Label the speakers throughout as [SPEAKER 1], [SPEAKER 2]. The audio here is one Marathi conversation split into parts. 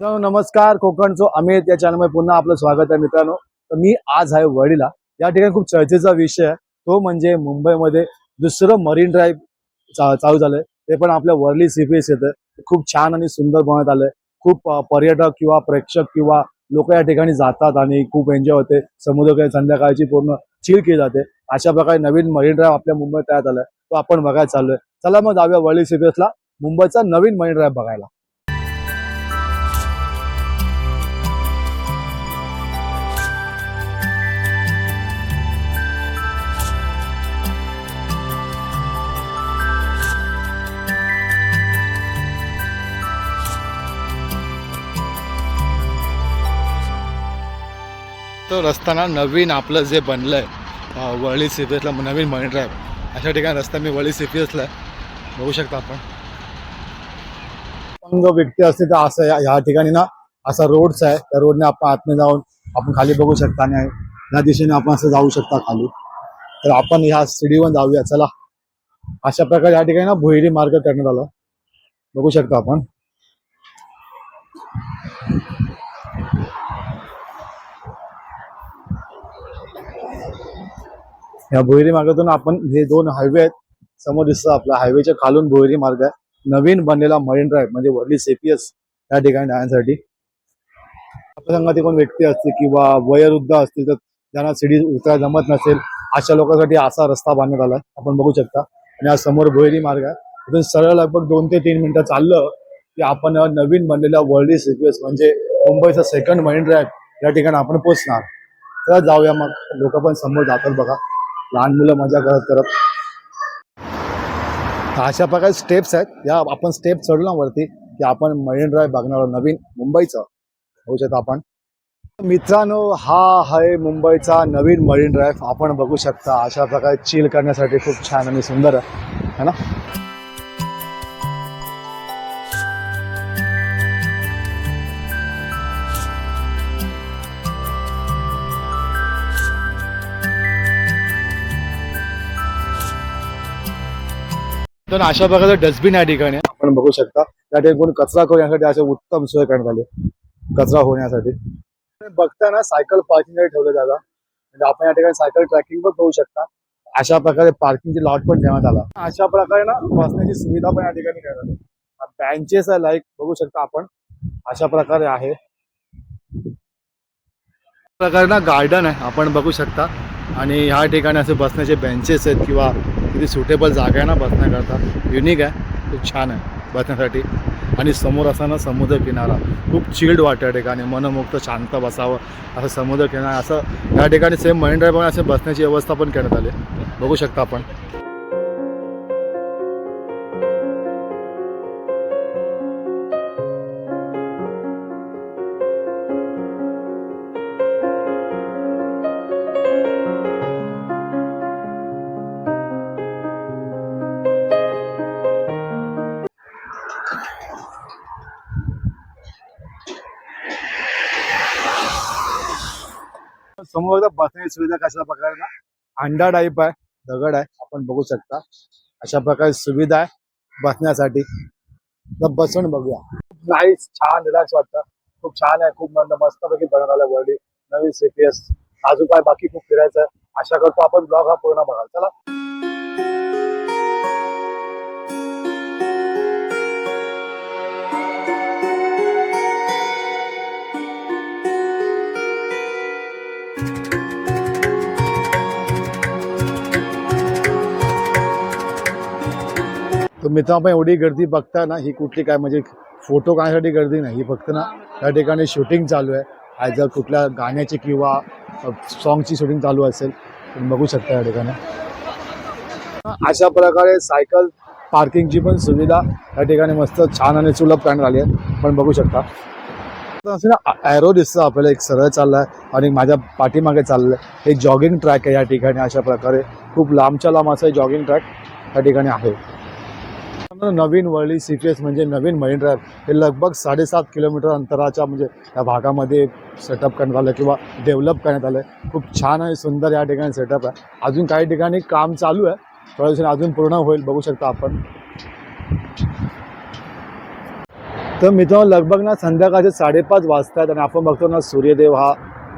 [SPEAKER 1] मित्रांनो नमस्कार. कोकणचो अमित या चॅनलमध्ये पुन्हा आपलं स्वागत आहे मित्रांनो. तर मी आज आहे वडीला. या ठिकाणी खूप चर्चेचा विषय आहे. तो म्हणजे मुंबईमध्ये दुसरं मरीन ड्राईव्ह चा चालू झालंय. ते पण आपल्या वर्ली सीपीएस येतं खूप छान आणि सुंदर बनवण्यात आलंय. खूप पर्यटक किंवा प्रेक्षक किंवा लोक या ठिकाणी जातात आणि खूप एन्जॉय होते. समुद्र संध्याकाळची पूर्ण चिल केली जाते. अशा प्रकारे नवीन मरीन ड्राईव्ह आपल्या मुंबईत तयार झालाय. तो आपण बघायला चाललोय. चला मग जाऊया वर्ली सीपीएसला मुंबईचा नवीन मरीन ड्राईव्ह बघायला. तो रस्ता नवीन आपलं जे बनलंय अं, वरळी सीपीएसला नवीन मरीन ड्राईव्ह अशा ठिकाणी रस्ता मी वरळी सीपीएसला आहे बघू शकता आपण. पण जो व्यक्ती असते तर असं या- ठिकाणी ना असा रोडच आहे त्या रोडने आपण आतमध्ये जाऊन आपण खाली बघू शकता आणि या दिशेने आपण असं जाऊ शकता खाली. तर आपण ह्या सीडीवर जाऊया चला. अशा प्रकारे या ठिकाणी ना भुईरी मार्ग करण्यात आला. बघू शकता आपण. या भुहेरी मार्गातून आपण हे दोन हायवे आहेत समोर दिसतं आपला हायवेच्या खालून भुईरी मार्ग आहे. नवीन बनलेला मरीन ड्राईव्ह म्हणजे वरली सेपियस या ठिकाणी जाण्यासाठी. आपल्या संघात कोण व्यक्ती असतील किंवा वयोवृद्ध असतील तर ज्यांना सिडी उतरायला जमत नसेल अशा लोकांसाठी असा रस्ता बांधण्यात आला आपण बघू शकता. आणि आज समोर भुईरी मार्ग आहे. इथून सरळ लगभग दोन ते तीन मिनिटं चाललं की आपण नवीन बनलेला वर्ल्ड सीपीएस म्हणजे मुंबईचा सेकंड मरीन ड्राईव्ह या ठिकाणी आपण पोहोचणार. चला जाऊया मग. लोक पण समोर जातात बघा. लहान मुलं मजा करत करत. अशा प्रकारे स्टेप्स आहेत. या आपण स्टेप चढलो ना वरती की आपण मरीन ड्राईव्ह बघणार आहोत नवीन मुंबईचं होऊ शकतं आपण. मित्रांनो हा आहे मुंबईचा नवीन मरीन ड्राईव्ह. आपण बघू शकता अशा प्रकारे चिल करण्यासाठी खूप छान आणि सुंदर आहे. है ना? तर अशा प्रकारचं डस्टबिन या ठिकाणी आपण बघू शकता त्या ठिकाणी कचरा करण्यासाठी असे उत्तम सोय करण्यात आली. कचरा होण्यासाठी. बघताना सायकल पार्किंग ठेवलं जागा. म्हणजे आपण या ठिकाणी सायकल ट्रॅकिंग पण करू शकता. अशा प्रकारे पार्किंगची लॉट पण ठेवण्यात आला. अशा प्रकारे ना बसण्याची सुविधा पण या ठिकाणी करण्यात आली. बेंचेस आहे लाईक बघू शकता आपण. अशा प्रकारे आहे. प्रकारे ना गार्डन आहे आपण बघू शकता. आणि ह्या ठिकाणी असे बसण्याचे बेंचेस आहेत किंवा किती सुटेबल जागा आहे ना बसण्याकरता. युनिक आहे. खूप छान आहे बसण्यासाठी. आणि समोर असताना समुद्रकिनारा. खूप चिल्ड वाटतं या ठिकाणी. मनमुक्त शांत बसावं. असं समुद्रकिनारा असं या ठिकाणी सेम मरीन ड्राईव्ह पण असे बसण्याची व्यवस्था पण करण्यात आली. बघू शकता आपण. समोर बसण्याची सुविधा कशा प्रकारे ना? अंडा टाईप आहे दगड आहे आपण बघू शकता. अशा प्रकारे सुविधा आहे बसण्यासाठी. तर बसून बघूया. खूप छान रिलॅक्स वाटतं. खूप छान आहे खूप मस्त मस्तपैकी बनवलं आलं वर्डी नवीन सीपीएस अजून काय बाकी खूप फिरायचं आहे? आशा करतो आपण ब्लॉग हा पूर्ण बघाल. चला. मित्रांपण एवढी गर्दी बघता ना ही कुठली काय म्हणजे फोटो काढण्यासाठी गर्दी नाही ही फक्त ना त्या ठिकाणी शूटिंग चालू आहे. आज जर कुठल्या गाण्याची किंवा सॉंगची शूटिंग चालू असेल तुम्ही बघू शकता या ठिकाणी. अशा प्रकारे सायकल पार्किंगची पण सुविधा या ठिकाणी मस्त छान आणि सुलभ करण्यात आली आहे. पण बघू शकता. असं ना ॲरो दिसतं आपल्याला एक सरळ चाललाय आणि माझ्या पाठीमागे चाललं आहे. एक जॉगिंग ट्रॅक आहे या ठिकाणी अशा प्रकारे. खूप लांबच्या लांब असं जॉगिंग ट्रॅक या ठिकाणी आहे. नवीन वरळी सीपीएस म्हणजे नवीन मरीन ड्राईव्ह हे लगभग साडेसात किलोमीटर अंतराच्या म्हणजे या भागामध्ये सेटअप करण्यात आलं किंवा डेव्हलप करण्यात आलं. आहे खूप छान आणि सुंदर या ठिकाणी सेटअप आहे. अजून काही ठिकाणी काम चालू आहे. थोड्या दिवसांनी अजून पूर्ण होईल बघू शकता आपण. तर मित्रांनो लगभग ना संध्याकाळचे साडेपाच वाजतात आणि आपण बघतो ना सूर्यदेव हा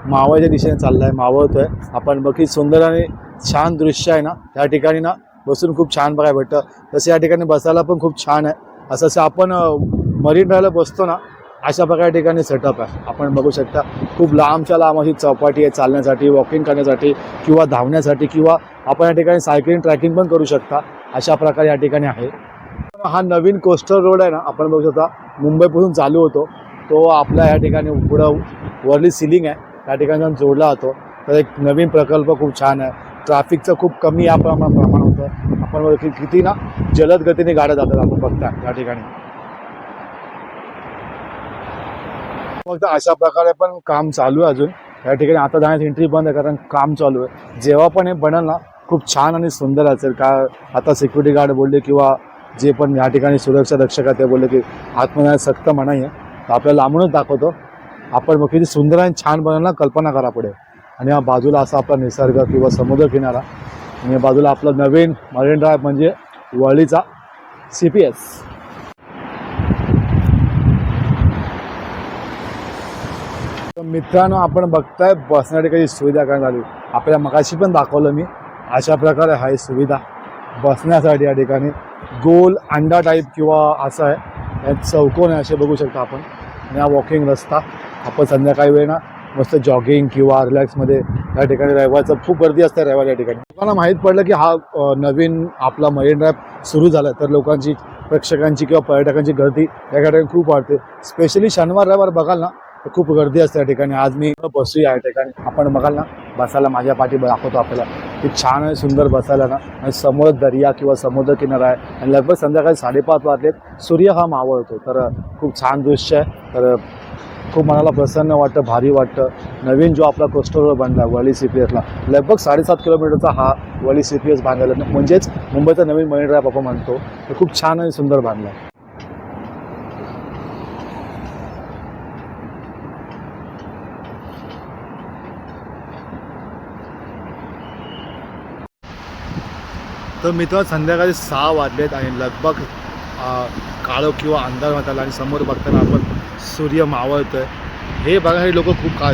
[SPEAKER 1] मावळच्या दिशेने चालला आहे मावळतो आहे आपण बघी सुंदर आणि छान दृश्य आहे ना त्या ठिकाणी ना बसून खूप छान बघायला भेटतं. तसं या ठिकाणी बसायला पण खूप छान आहे. असं असं आपण मरीन ड्रायला बसतो ना अशा प्रकारे ठिकाणी सेटअप आहे. आपण बघू शकता खूप लांबच्या लांब अशी चौपाटी आहे चालण्यासाठी वॉकिंग करण्यासाठी किंवा धावण्यासाठी किंवा आपण या ठिकाणी सायकलिंग ट्रॅकिंग पण करू शकता. अशा प्रकारे या ठिकाणी आहे. हा नवीन कोस्टर रोड आहे ना आपण बघू शकता मुंबईपासून चालू होतो. तो आपला या ठिकाणी पुढं वरली सिलिंग आहे. त्या ठिकाणी जोडला जातो. तर एक नवीन प्रकल्प खूप छान आहे. ट्रॅफिकचं खूप कमी या प्रमाणात प्रमाण आपण बघू की किती ना जलद गतीने गाड्या जातात आपण बघता या ठिकाणी. फक्त अशा प्रकारे पण काम चालू आहे अजून. या ठिकाणी आता जाण्याची एंट्री बंद आहे कारण काम चालू आहे. जेव्हा पण हे बनेल ना खूप छान आणि सुंदर असेल का आता सिक्युरिटी गार्ड बोलले किंवा जे पण या ठिकाणी सुरक्षा रक्षक आहे ते बोलले की आतमध्ये सक्त मनाई आहे तर आपल्याला लांबूनच दाखवतो. आपण मग किती सुंदर आणि छान बनेल कल्पना करा पुढे. आणि या बाजूला असा आपला निसर्ग किंवा समुद्र किनारा आणि या बाजूला आपलं नवीन मरीन ड्राईव्ह म्हणजे वळीचा सी पी एस तर मित्रांनो आपण बघताय बसण्यासाठी काही सुविधा काय झाली आपल्या मगाशी पण दाखवलं मी. अशा प्रकारे आहे सुविधा बसण्यासाठी या ठिकाणी. गोल अंडा टाईप किंवा असं आहे. यात चौकोन आहे असे बघू शकता आपण. या वॉकिंग रस्ता. आपण संध्याकाळी वेळ ना मस्त जॉगिंग किंवा रिलॅक्समध्ये या ठिकाणी रविवारचं खूप गर्दी असते रविवार या ठिकाणी. लोकांना माहीत पडलं की हा नवीन आपला मरीन ड्राईव्ह सुरू झाला तर लोकांची प्रेक्षकांची किंवा पर्यटकांची गर्दी या ठिकाणी खूप वाढते. स्पेशली शनिवार रविवार बघाल ना तर खूप गर्दी असते या ठिकाणी. आज मी बसूया या ठिकाणी. आपण बघाल ना बसायला माझ्या पाठी दाखवतो आपल्याला. की छान आहे सुंदर बसायला ना. आणि समोर दर्या किंवा समुद्र किनारा आहे. आणि लगभग संध्याकाळी साडेपाच वाजलेत. सूर्य हा मावळतो. तर खूप छान दृश्य आहे. तर खूप मनाला प्रसन्न वाटतं भारी वाटतं. नवीन जो आपला कोस्टरवर बनला वळी सी पी एसला लगभग साडेसात किलोमीटरचा हा वळी सी पी एस बांधलेला. म्हणजेच मुंबईचा नवीन मरीन ड्राईव्ह आपण म्हणतो. तर खूप छान आणि सुंदर बांधला. तर मित्र संध्याकाळी सहा वाजलेत आणि लगभग काळो किंवा अंधार होत आला आणि समोर बघताना आपण सूर्य मावळतोय. हे बघायला लोक खूप खा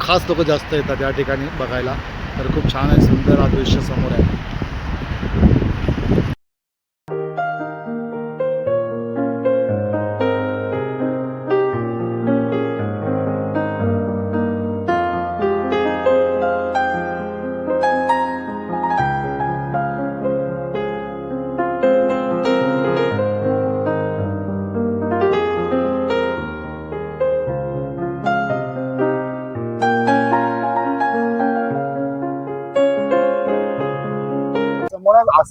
[SPEAKER 1] खास लोक जास्त येतात या ठिकाणी बघायला. तर खूप छान आहे सुंदर हा दृश्य समोर आहे.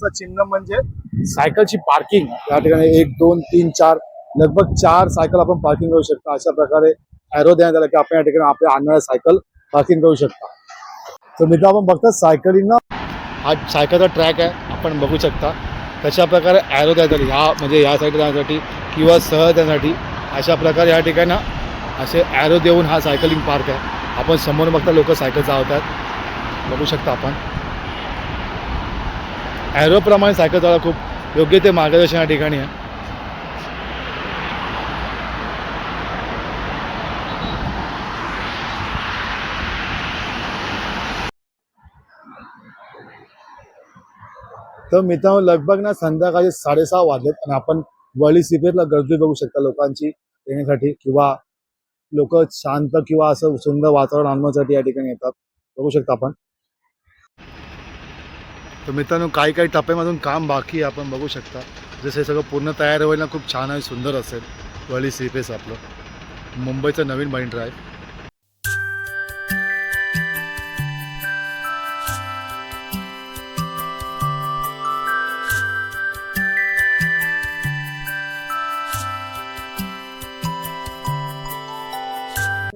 [SPEAKER 1] महत्वाचं चिन्ह म्हणजे सायकलची पार्किंग. या ठिकाणी एक दोन तीन चार लगभग चार सायकल आपण पार्किंग करू शकता. अशा प्रकारे अॅरो देण्यात आला की आपण या ठिकाणी आपल्या आणणाऱ्या सायकल पार्किंग करू शकता. तर मित्र आपण बघता सायकलिंग हा सायकलचा ट्रॅक आहे. आपण बघू शकता. तशा प्रकारे ॲरो द्यायचा ह्या म्हणजे ह्या साईड जाण्यासाठी किंवा सहज जाण्यासाठी अशा प्रकारे या ठिकाणी असे ॲरो देऊन हा सायकलिंग पार्क आहे. आपण समोर बघता लोक सायकल चालवतात बघू शकता आपण. ॲरोप्रमाणे सायकल चालवा खूप योग्य ते मार्गदर्शन या ठिकाणी आहे. तर मित्रांनो लगभग ना संध्याकाळी साडेसहा वाजलेत आणि आपण वळी सिपेरला गर्दी बघू शकता लोकांची येण्यासाठी किंवा लोक शांत किंवा असं सुंदर वातावरण आणण्यासाठी या ठिकाणी येतात. बघू शकता आपण. तर मित्रांनो काही काही टप्प्यामधून काम बाकी आहे आपण बघू शकता. जसं हे सगळं पूर्ण तयार होईल ना खूप छान आहे सुंदर असेल. वळी सीपेस आपलं. मुंबईचं नवीन मरीन ड्राईव्ह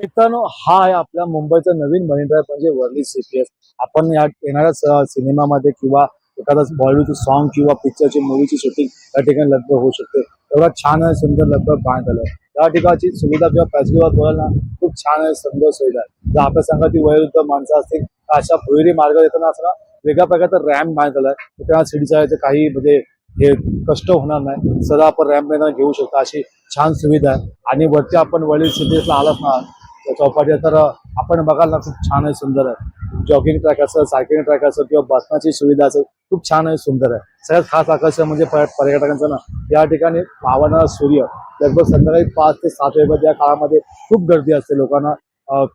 [SPEAKER 1] मित्रांनो हा आहे आपल्या मुंबईचा नवीन मनी ड्राईव्ह म्हणजे वर्ली सीपीएस आपण या येणाऱ्या सिनेमामध्ये किंवा एखादा बॉलिवूडचं सॉन्ग किंवा पिक्चरची मूवीची शूटिंग या ठिकाणी लग्न होऊ शकते. एवढा छान आहे सुंदर लग्न बांध आलं. या ठिकाणची सुविधा किंवा फॅसिलिटीवर बोलायला खूप छान आहे सुंदर सुविधा आहे. जर आपल्या संघाची वयोवृद्ध माणसं असतील तर अशा भुहेरी मार्ग येताना असणार वेगळ्या प्रकारचा रॅम्प बांधलेला आहे तर त्या शिडी चालायचं काही म्हणजे हे कष्ट होणार नाही. सदा आपण रॅम्प घेऊ शकतो. अशी छान सुविधा आहे. आणि वरती आपण वडील सिटीला आलाच ना चौपाटी तर आपण बघायला खूप छान आहे सुंदर आहे. जॉगिंग ट्रॅक असेल सायकलिंग ट्रॅक असेल किंवा बसण्याची सुविधा असेल खूप छान आहे सुंदर आहे. सगळ्यात खास आकर्षण म्हणजे पर्यटकांचं ना या ठिकाणी मावळणारा सूर्य लगभग संध्याकाळी पाच ते सात वेळेपर्यंत या काळामध्ये खूप गर्दी असते लोकांना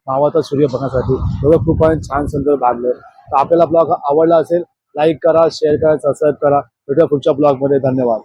[SPEAKER 1] मावाचा सूर्य बघण्यासाठी. एवढं खूप छान सुंदर बांधलं. तर आपल्याला ब्लॉग आवडला असेल लाईक करा शेअर करा सबस्क्राईब करा. भेटूया पुढच्या ब्लॉगमध्ये. धन्यवाद.